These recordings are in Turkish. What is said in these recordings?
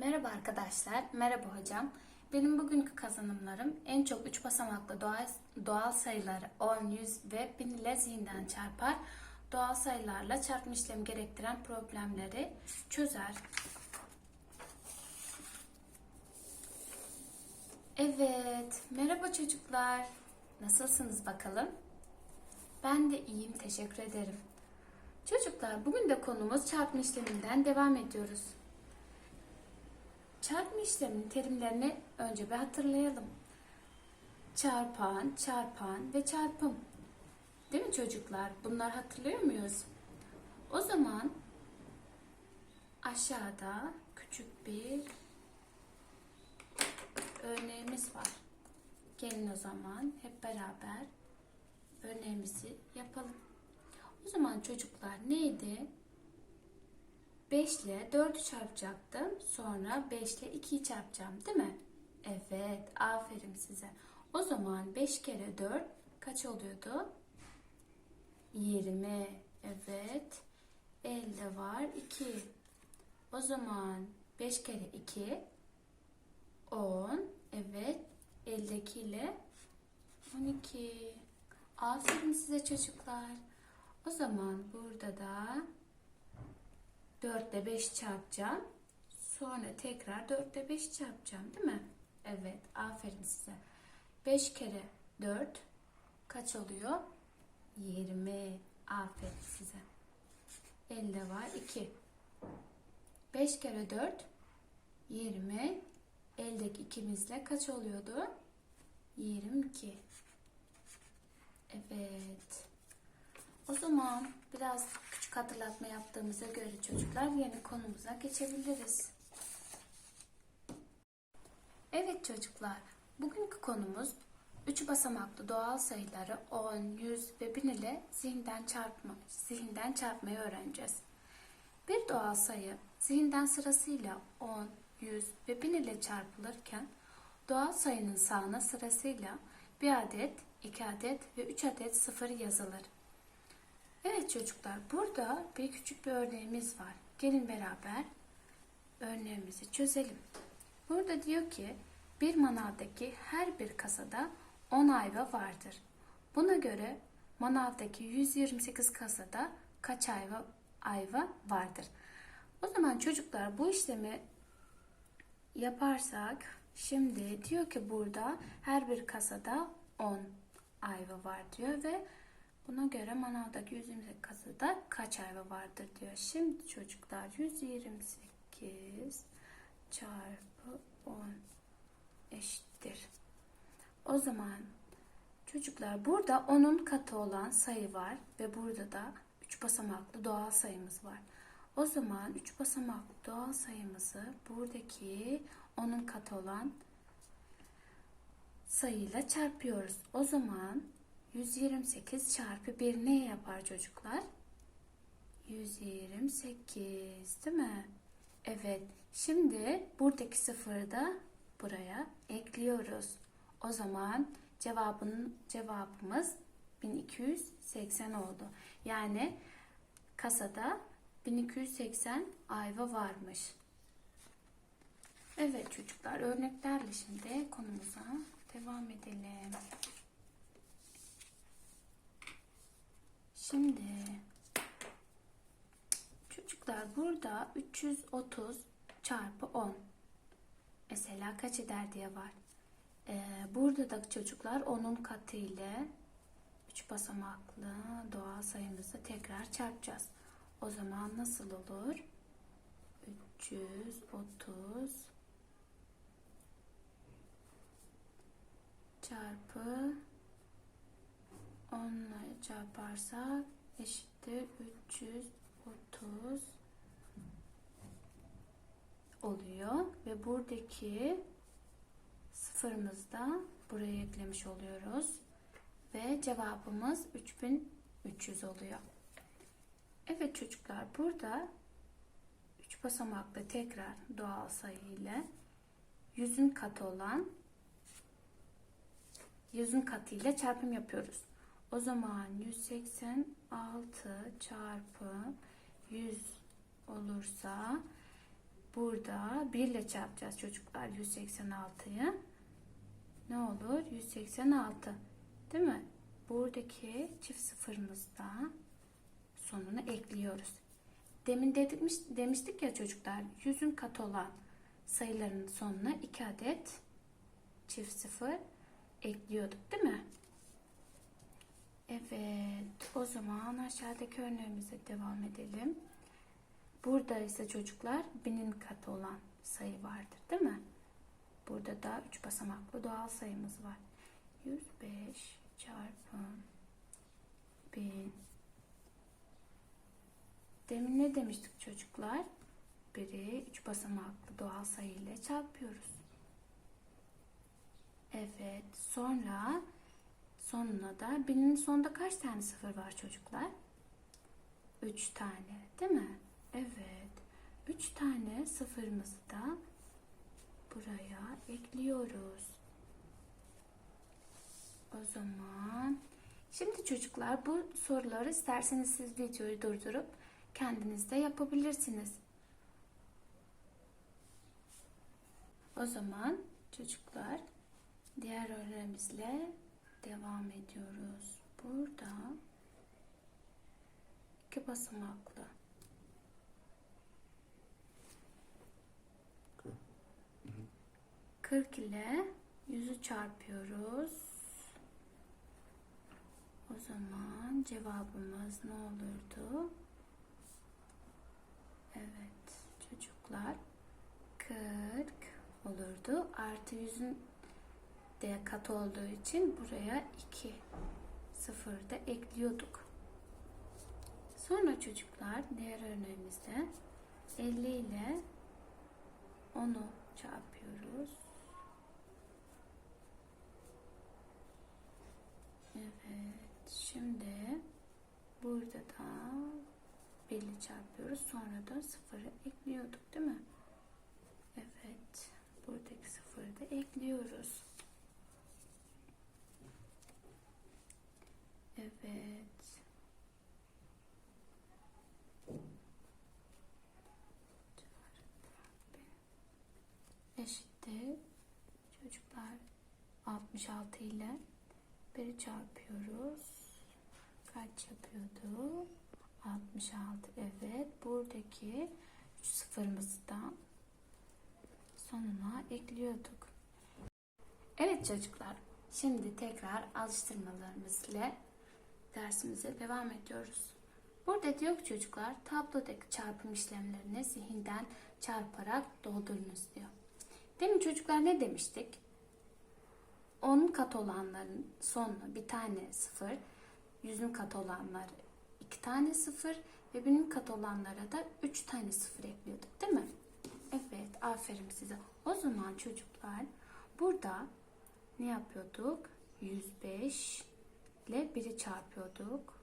Merhaba arkadaşlar, merhaba hocam. Benim bugünkü kazanımlarım en çok 3 basamaklı doğal, doğal sayıları 10, 100 ve 1000 ile zihinden çarpar. Doğal sayılarla çarpma işlemi gerektiren problemleri çözer. Evet, merhaba çocuklar. Nasılsınız bakalım? Ben de iyiyim, teşekkür ederim. Çocuklar, bugün de konumuz çarpma işleminden devam ediyoruz. Çarpma işleminin terimlerini önce bir hatırlayalım. Çarpan, çarpan ve çarpım. Değil mi çocuklar? Bunları hatırlıyor muyuz? O zaman aşağıda küçük bir örneğimiz var. Gelin o zaman hep beraber örneğimizi yapalım. O zaman çocuklar neydi? 5 ile 4'ü çarpacaktım. Sonra 5 ile 2'yi çarpacağım değil mi? Evet. Aferin size. O zaman 5 kere 4 kaç oluyordu? 20. Evet. Elde var 2. O zaman 5 kere 2 10. Evet. Eldeki ile 12. Aferin size çocuklar. O zaman burada da 4 ile 5 çarpacağım. Sonra tekrar 4 ile 5 çarpacağım değil mi? Evet. Aferin size. 5 kere 4 kaç oluyor? 20. Aferin size. Elde var 2. 5 kere 4 20. Eldeki ikimizle kaç oluyordu? 22. Evet. O zaman biraz küçük hatırlatma yaptığımıza göre çocuklar yeni konumuza geçebiliriz. Evet çocuklar, bugünkü konumuz 3 basamaklı doğal sayıları 10, 100 ve 1000 ile zihinden çarpma, zihinden çarpmayı öğreneceğiz. Bir doğal sayı zihinden sırasıyla 10, 100 ve 1000 ile çarpılırken doğal sayının sağına sırasıyla 1 adet, 2 adet ve 3 adet sıfır yazılır. Evet çocuklar burada bir küçük bir örneğimiz var. Gelin beraber örneğimizi çözelim. Burada diyor ki bir manavdaki her bir kasada 10 ayva vardır. Buna göre manavdaki 128 kasada kaç ayva ayva vardır? O zaman çocuklar bu işlemi yaparsak şimdi diyor ki burada her bir kasada 10 ayva var diyor ve Buna göre manavdaki 128 kasada kaç ayva vardır diyor. Şimdi çocuklar 128 çarpı 10 eşittir. O zaman çocuklar burada 10'un katı olan sayı var ve burada da 3 basamaklı doğal sayımız var. O zaman 3 basamaklı doğal sayımızı buradaki 10'un katı olan sayıyla çarpıyoruz. O zaman 128 çarpı 1 ne yapar çocuklar? 128 değil mi? Evet. Şimdi buradaki sıfırı da buraya ekliyoruz. O zaman cevabın cevabımız 1280 oldu. Yani kasada 1280 ayva varmış. Evet çocuklar örneklerle şimdi konumuza devam edelim. Şimdi çocuklar burada 330 çarpı 10 mesela kaç eder diye var. Ee, burada da çocuklar onun katı ile 3 basamaklı doğal sayımızı tekrar çarpacağız. O zaman nasıl olur? 330 çarpı 10 ile çarparsak eşittir 330 oluyor ve buradaki sıfırımızı da buraya eklemiş oluyoruz ve cevabımız 3300 oluyor. Evet çocuklar burada 3 basamaklı tekrar doğal sayı ile yüzün katı olan yüzün katı ile çarpım yapıyoruz. O zaman 186 çarpı 100 olursa burada 1 ile çarpacağız çocuklar 186'yı. Ne olur? 186. Değil mi? Buradaki çift sıfırımızda sonuna ekliyoruz. Demin demiş, demiştik ya çocuklar yüzün katı olan sayıların sonuna 2 adet çift sıfır ekliyorduk değil mi? Evet o zaman aşağıdaki örneğimize devam edelim. Burada ise çocuklar binin katı olan sayı vardır değil mi? Burada da 3 basamaklı doğal sayımız var. 105 çarpı 1000 Demin ne demiştik çocuklar? Biri 3 basamaklı doğal sayı ile çarpıyoruz. Evet. Sonra sonuna da binin sonunda kaç tane sıfır var çocuklar? 3 tane değil mi? Evet. 3 tane sıfırımızı da buraya ekliyoruz. O zaman şimdi çocuklar bu soruları isterseniz siz videoyu durdurup kendiniz de yapabilirsiniz. O zaman çocuklar diğer örneğimizle devam ediyoruz. Burada iki basamaklı 40 ile 100'ü çarpıyoruz. O zaman cevabımız ne olurdu? Evet çocuklar 40 olurdu. Artı 100'ün de kat olduğu için buraya 2 sıfır da ekliyorduk. Sonra çocuklar diğer örneğimizde 50 ile 10'u çarpıyoruz. Evet. Şimdi burada da 1 ile çarpıyoruz. Sonra da sıfırı ekliyorduk değil mi? Evet. Buradaki sıfırı da ekliyoruz. Evet. Eşittir. Çocuklar 66 ile 1'i çarpıyoruz. Kaç yapıyordu? 66. Evet. Buradaki 3 sıfırımızı da sonuna ekliyorduk. Evet çocuklar. Şimdi tekrar alıştırmalarımız ile dersimize devam ediyoruz. Burada diyor ki çocuklar tablodaki çarpım işlemlerini zihinden çarparak doldurunuz diyor. Demin çocuklar ne demiştik? 10 kat olanların sonuna bir tane sıfır, yüzün kat olanları iki tane sıfır ve binin kat olanlara da üç tane sıfır ekliyorduk değil mi? Evet aferin size. O zaman çocuklar burada ne yapıyorduk? 105 ile 1'i çarpıyorduk.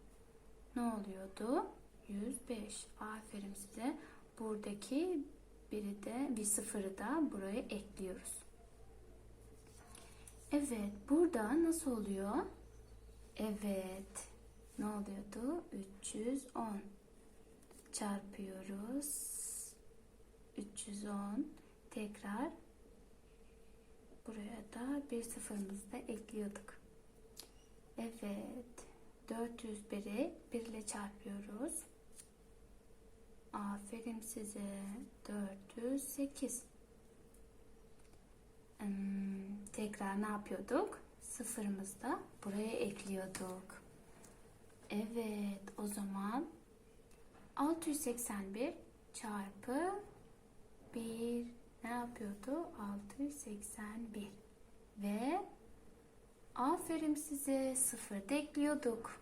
Ne oluyordu? 105. Aferin size. Buradaki biri de bir sıfırı da buraya ekliyoruz. Evet, burada nasıl oluyor? Evet. Ne oluyordu? 310 çarpıyoruz. 310 tekrar buraya da bir sıfırımızı da ekliyorduk. Evet. 401'i 1 ile çarpıyoruz. Aferin size. 408. Hmm, tekrar ne yapıyorduk? Sıfırımızı da buraya ekliyorduk. Evet, o zaman 681 çarpı 1 ne yapıyordu? 681 ve aferin size sıfır da ekliyorduk.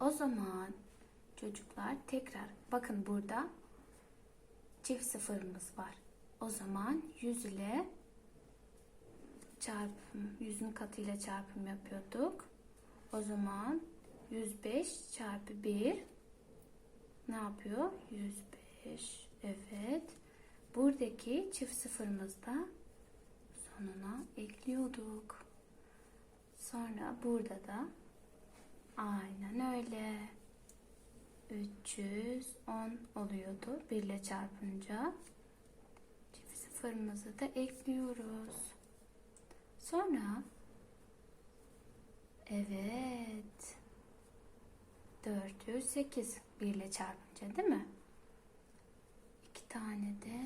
O zaman çocuklar tekrar bakın burada çift sıfırımız var. O zaman 100 ile çarpım, 100'ün katıyla çarpım yapıyorduk. O zaman 105 çarpı 1 ne yapıyor? 105. Evet. Buradaki çift sıfırımızda sonuna ekliyorduk. Sonra burada da aynen öyle. 310 oluyordu 1 ile çarpınca. Çift sıfırımızı da ekliyoruz. Sonra evet 408 1 ile çarpınca değil mi? İki tane de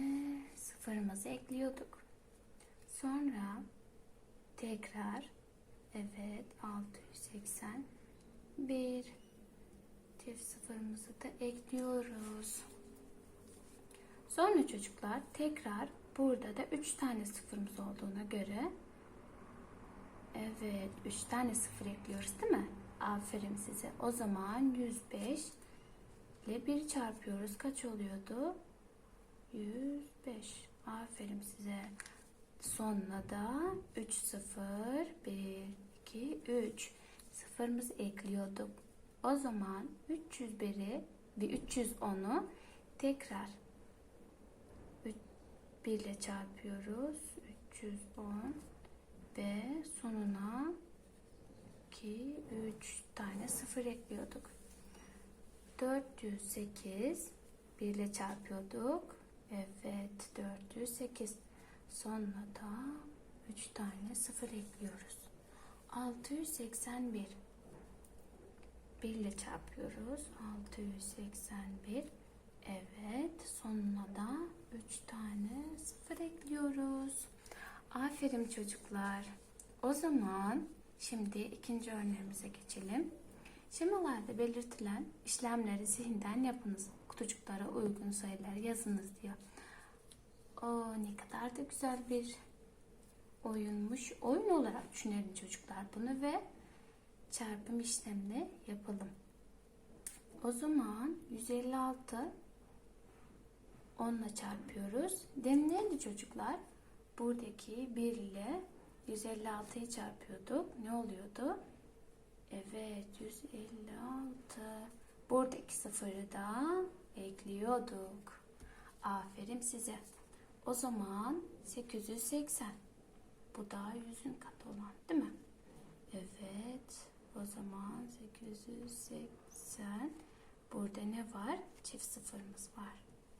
sıfırımızı ekliyorduk. Sonra tekrar evet 681 çift sıfırımızı da ekliyoruz. Sonra çocuklar tekrar burada da 3 tane sıfırımız olduğuna göre evet 3 tane sıfır ekliyoruz değil mi? Aferin size. O zaman 105 ile 1 çarpıyoruz. Kaç oluyordu? 105. Aferin size. Sonuna da 3 0 1 2 3 sıfırımızı ekliyorduk. O zaman 301'i ve 310'u tekrar 1 ile çarpıyoruz. 310 ve sonuna 2 3 tane sıfır ekliyorduk. 408 1 ile çarpıyorduk. Evet 408 Sonra da 3 tane sıfır ekliyoruz. 681 1 ile çarpıyoruz. 681 Evet sonuna da 3 tane sıfır ekliyoruz. Aferin çocuklar. O zaman şimdi ikinci örneğimize geçelim. Şemalarda belirtilen işlemleri zihinden yapınız. Kutucuklara uygun sayılar yazınız diyor. O ne kadar da güzel bir oyunmuş. Oyun olarak düşünelim çocuklar bunu ve çarpım işlemini yapalım. O zaman 156 10 ile çarpıyoruz. Demin çocuklar? Buradaki 1 ile 156'yı çarpıyorduk. Ne oluyordu? Evet 156. Buradaki sıfırı da ekliyorduk. Aferin size. O zaman 880. Bu da 100'ün katı olan değil mi? Evet. O zaman 880. Burada ne var? Çift sıfırımız var.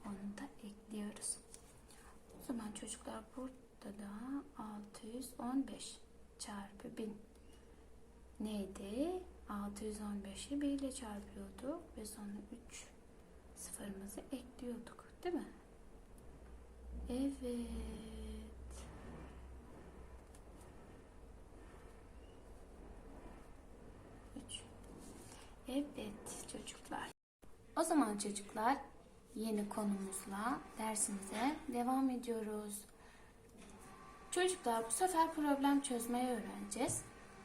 Onu da ekliyoruz. O zaman çocuklar burada da 615 çarpı 1000 neydi? 615'i 1 ile çarpıyorduk ve sonra 3 sıfırımızı ekliyorduk. Değil mi? Evet. Üç. Evet çocuklar. O zaman çocuklar yeni konumuzla dersimize devam ediyoruz. Çocuklar bu sefer problem çözmeyi öğreneceğiz.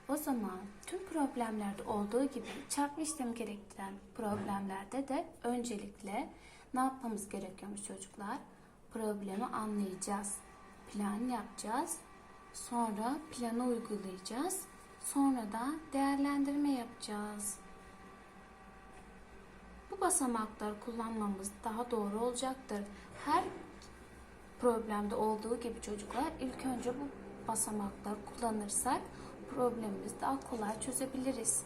O zaman tüm problemlerde olduğu gibi çarpma işlemi gerektiren problemlerde de öncelikle ne yapmamız gerekiyormuş çocuklar? Problemi anlayacağız. Plan yapacağız. Sonra planı uygulayacağız. Sonra da değerlendirme yapacağız. Basamakları kullanmamız daha doğru olacaktır. Her problemde olduğu gibi çocuklar ilk önce bu basamakları kullanırsak problemimizi daha kolay çözebiliriz.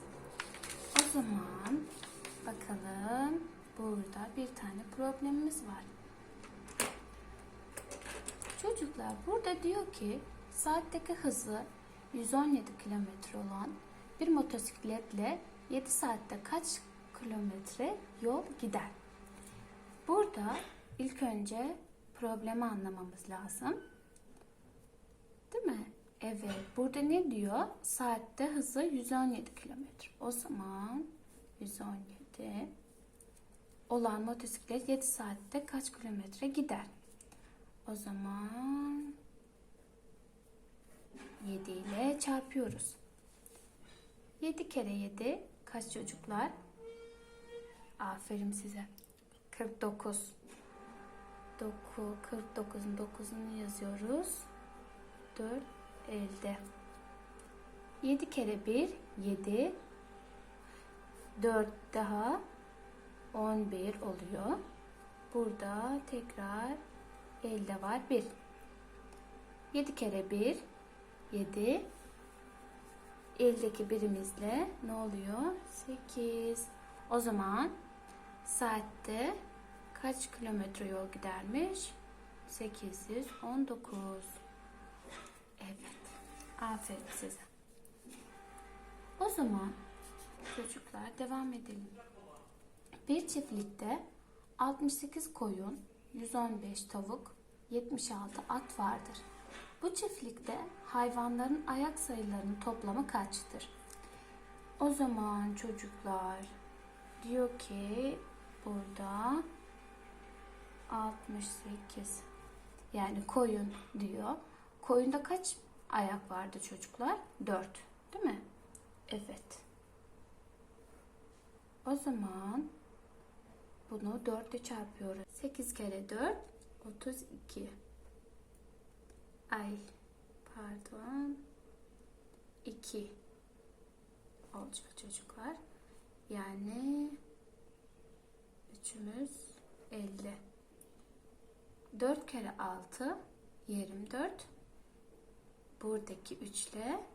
O zaman bakalım burada bir tane problemimiz var. Çocuklar burada diyor ki saatteki hızı 117 kilometre olan bir motosikletle 7 saatte kaç kilometre yol gider? Burada ilk önce problemi anlamamız lazım. Değil mi? Evet. Burada ne diyor? Saatte hızı 117 kilometre. O zaman 117 olan motosiklet 7 saatte kaç kilometre gider? O zaman 7 ile çarpıyoruz. 7 kere 7 kaç çocuklar? Aferin size. 49. 9, 49'un 9'unu yazıyoruz. 4 elde. 7 kere 1 7. 4 daha 11 oluyor. Burada tekrar elde var 1. 7 kere 1 7. Eldeki birimizle ne oluyor? 8. O zaman saatte kaç kilometre yol gidermiş? 819. Evet. Aferin size. O zaman çocuklar devam edelim. Bir çiftlikte 68 koyun, 115 tavuk, 76 at vardır. Bu çiftlikte hayvanların ayak sayılarının toplamı kaçtır? O zaman çocuklar diyor ki burada 68 yani koyun diyor. Koyunda kaç ayak vardı çocuklar? 4 değil mi? Evet. O zaman bunu 4 ile çarpıyoruz. 8 kere 4 32. Ay pardon 2 olacak çocuklar. Yani üçümüz 50. 4 kere 6 24. Buradaki 3 ile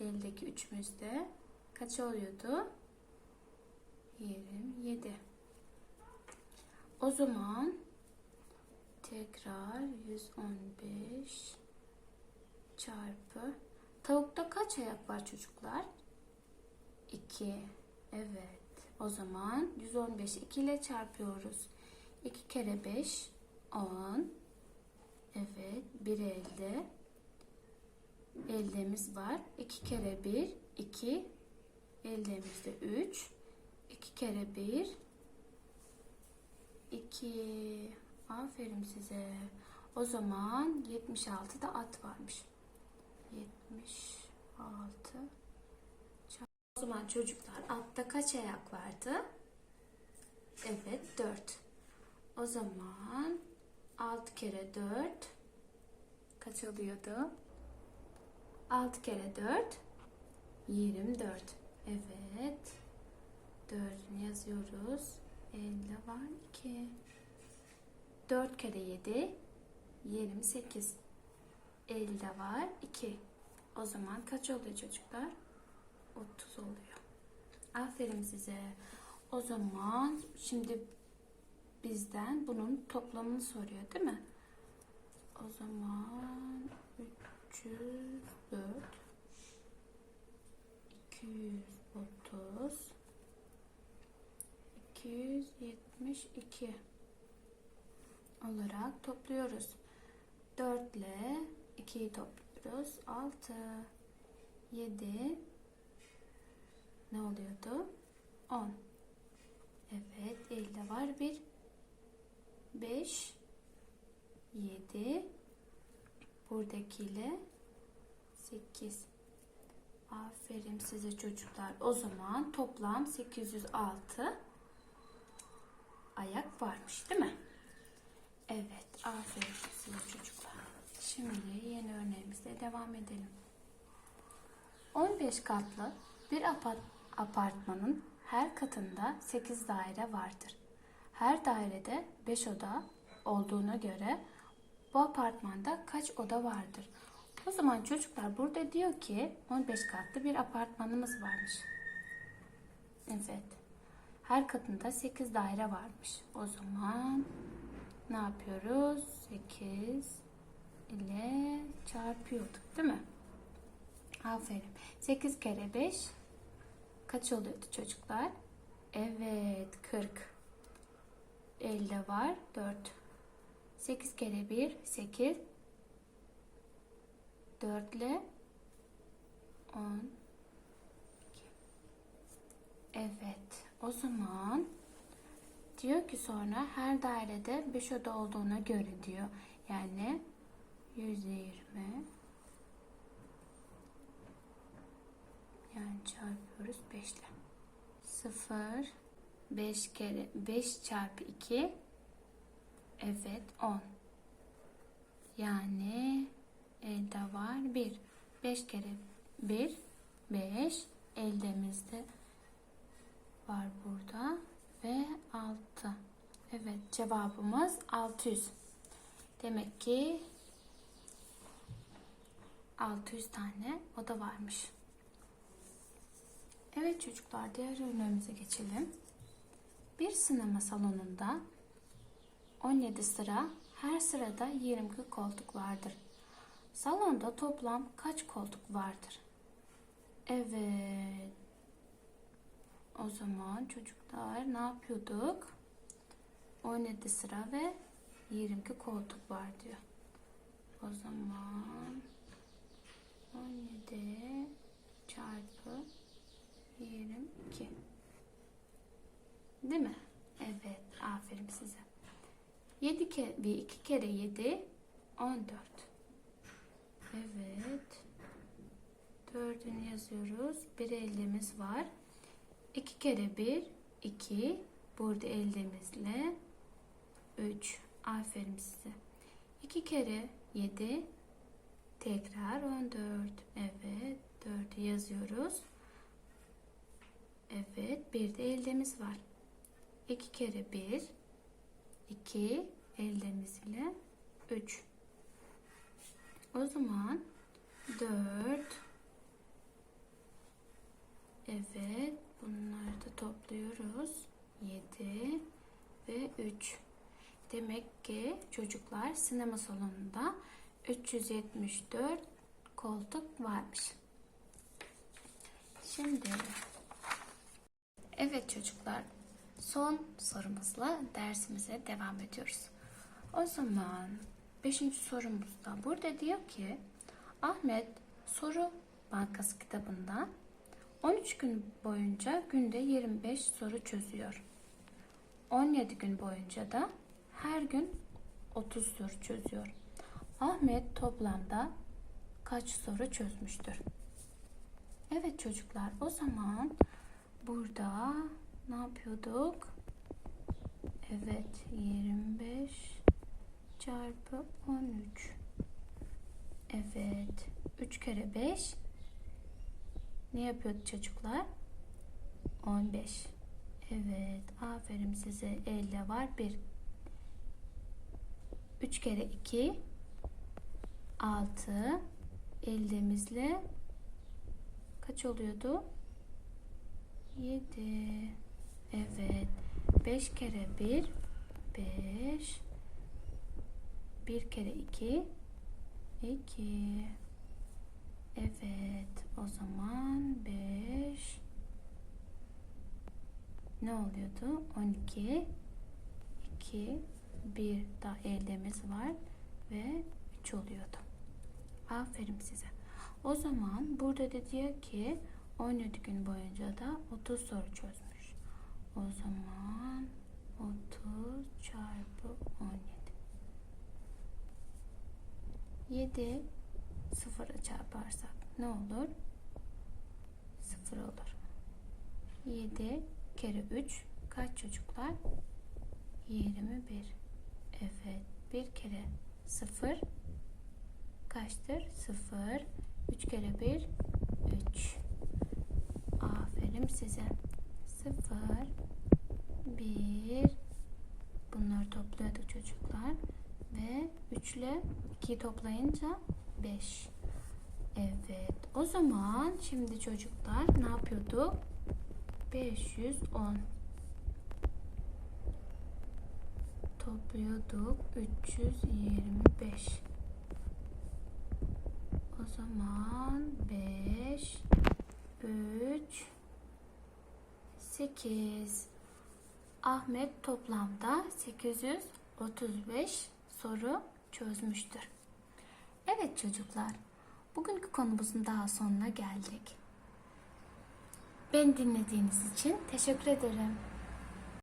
eldeki üçümüz de kaç oluyordu? 27. O zaman tekrar 115 çarpı tavukta kaç ayak var çocuklar? 2. Evet. O zaman 115 2 ile çarpıyoruz. 2 kere 5 10. Evet. Bir elde. Eldemiz var. 2 kere 1 2. Eldemizde 3. 2 kere 1 2. Aferin size. O zaman 76'da at varmış. 76 o zaman çocuklar altta kaç ayak vardı? Evet 4. O zaman 6 kere 4 kaç oluyordu? 6 kere 4 24. Evet. 4'ünü yazıyoruz. Elde var 2. 4 kere 7 28. Elde var 2. O zaman kaç oluyor çocuklar? 30 oluyor. Aferin size. O zaman şimdi bizden bunun toplamını soruyor değil mi? O zaman 304 230 272 olarak topluyoruz. 4 ile 2'yi topluyoruz. 6 7 ne oluyordu? 10. Evet, elde var bir. 5 7 buradakiyle 8. Aferin size çocuklar. O zaman toplam 806 ayak varmış değil mi? Evet, aferin size çocuklar. Şimdi yeni örneğimizle devam edelim. 15 katlı bir apart apartmanın her katında 8 daire vardır. Her dairede 5 oda olduğuna göre bu apartmanda kaç oda vardır? O zaman çocuklar burada diyor ki 15 katlı bir apartmanımız varmış. Evet. Her katında 8 daire varmış. O zaman ne yapıyoruz? 8 ile çarpıyorduk değil mi? Aferin. 8 kere 5 kaç oluyordu çocuklar? Evet 40. Elde var 4. 8 kere 1 8. 4 ile 10. Evet o zaman diyor ki sonra her dairede 5 oda olduğuna göre diyor. Yani 120 Yani çarpıyoruz 5 ile. 0 5 kere 5 çarpı 2 evet 10. Yani elde var 1. 5 kere 1 5 eldemizde var burada ve 6. Evet cevabımız 600. Demek ki 600 tane oda varmış. Evet çocuklar diğer ürünlerimize geçelim. Bir sinema salonunda 17 sıra, her sırada 20 koltuk vardır. Salonda toplam kaç koltuk vardır? Evet. O zaman çocuklar ne yapıyorduk? 17 sıra ve 22 koltuk var diyor. O zaman 17 çarpı 22. Değil mi? Evet. Aferin size. 7 kere, bir 2 kere 7 14. Evet. Dördünü yazıyoruz. Bir eldemiz var. 2 kere 1 2. Burada eldemizle 3. Aferin size. 2 kere 7 tekrar 14. Evet. 4'ü yazıyoruz. Evet. Bir de eldemiz var. 2 kere 1 2 eldemiz ile 3. O zaman 4 Evet. Bunları da topluyoruz. 7 ve 3. Demek ki çocuklar sinema salonunda 374 koltuk varmış. Şimdi Evet çocuklar, son sorumuzla dersimize devam ediyoruz. O zaman 5. sorumuzda burada diyor ki Ahmet soru bankası kitabında 13 gün boyunca günde 25 soru çözüyor. 17 gün boyunca da her gün 30 soru çözüyor. Ahmet toplamda kaç soru çözmüştür? Evet çocuklar o zaman burada ne yapıyorduk? Evet 25 çarpı 13. Evet 3 kere 5 ne yapıyordu çocuklar? 15. Evet aferin size elde var 1. 3 kere 2 6 eldemizle kaç oluyordu? 7 Evet. 5 kere 1 5 1 kere 2 2 Evet. O zaman 5 ne oluyordu? 12 2 bir daha eldemiz var ve 3 oluyordu. Aferin size. O zaman burada da diyor ki 17 gün boyunca da 30 soru çözmüş. O zaman 30 çarpı 17. 7 sıfıra çarparsak ne olur? 0 olur. 7 kere 3 kaç çocuklar? 21. Evet. Bir kere 0 kaçtır? 0. 3 kere 1 3. Aferin size. 0 1 Bunları topluyorduk çocuklar. Ve 3 ile 2'yi toplayınca 5. Evet. O zaman şimdi çocuklar ne yapıyorduk? 510 topluyorduk 325 o zaman 5 3 8 Ahmet toplamda 835 soru çözmüştür. Evet çocuklar, bugünkü konumuzun daha sonuna geldik. Beni dinlediğiniz için teşekkür ederim.